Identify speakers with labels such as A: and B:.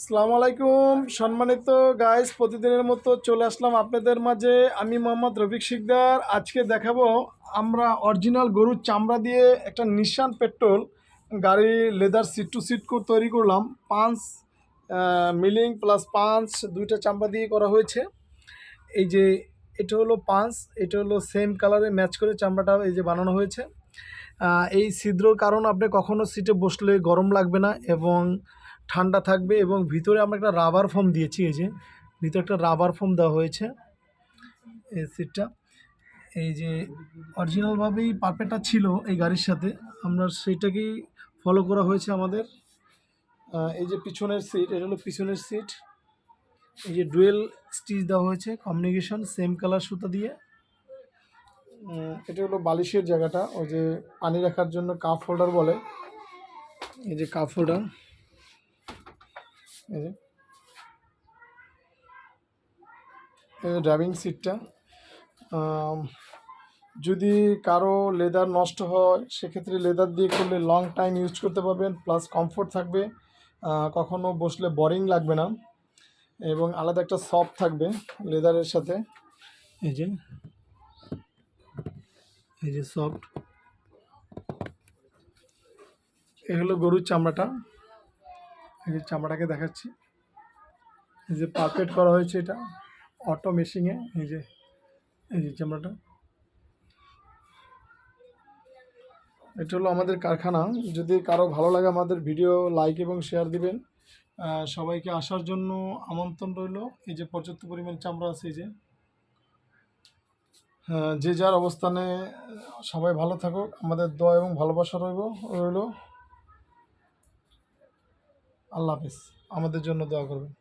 A: আসসালামু আলাইকুম। সম্মানিত গাইস প্রতিদিনের মতো চলে আসলাম আপনাদের মাঝে। আমি মোহাম্মদ রফিক শিকদার। আজকে দেখাবো আমরা অরিজিনাল গরুর চামড়া দিয়ে একটা নিশান পেট্রোল গাড়ি লেদার সিট টু সিট তৈরি করলাম। পাঁচ মিলিং প্লাস পাঁচ, দুইটা চামড়া দিয়ে করা হয়েছে। এই যে এটা হলো পাঁচ, এটা হলো সেম কালারে ম্যাচ করে চামড়াটা এই যে বানানো হয়েছে। এই ছিদ্রর কারণ আপনি কখনো সিটে বসলে গরম লাগবে না এবং ঠান্ডা থাকবে এবং ভিতরে আমরা একটা রাবার ফোম দিয়েছি, এই যে। ভিতরে একটা রাবার ফোম দেওয়া হয়েছে, এই সিটটা এই যে অরিজিনালভাবেই পারপেটা ছিল এই গাড়ির সাথে। আমরা সেইটাকেই ফলো করা হয়েছে আমাদের। এই যে পিছনের সিট এটা হলো পিছনের সিট এই যে ডুয়েল স্টিচ দেওয়া হয়েছে কমিউনিকেশন সেম কালার সুতা দিয়ে। এটা হলো বালিশের জায়গাটা, ওই যে পানি রাখার জন্য কাপ হোল্ডার বলে। এই যে কাপ হোল্ডার এই যে। ড্রাইভিং সিটটা যদি কারও লেদার নষ্ট হয়, সেক্ষেত্রে লেদার দিয়ে করলে লং টাইম ইউজ করতে পারবেন প্লাস কমফোর্ট থাকবে। কখনো বসলে বোরিং লাগবে না। এবং আলাদা একটা সফট থাকবে লেদারের সাথে। এই যে। এই যে সফট এই হলো গরুর চামড়াটা। এই যে চামড়াটাকে দেখাচ্ছি। এই যে পারফেট করা হয়েছে এটা। অটো মেশিংয়ে এই যে এই যে চামড়াটা। এটা হলো আমাদের কারখানা। যদি কারও ভালো লাগে আমাদের ভিডিও লাইক এবং শেয়ার দিবেন। সবাইকে আসার জন্য আমন্ত্রণ রইল। এই যে পর্যাপ্ত পরিমাণ চামড়া আছে এই যে। যে যার অবস্থানে সবাই ভালো থাকুক। আমাদের দোয়া এবং ভালোবাসা রইব, রইল। আল্লাহ হাফিজ। আমাদের জন্য দোয়া করবেন।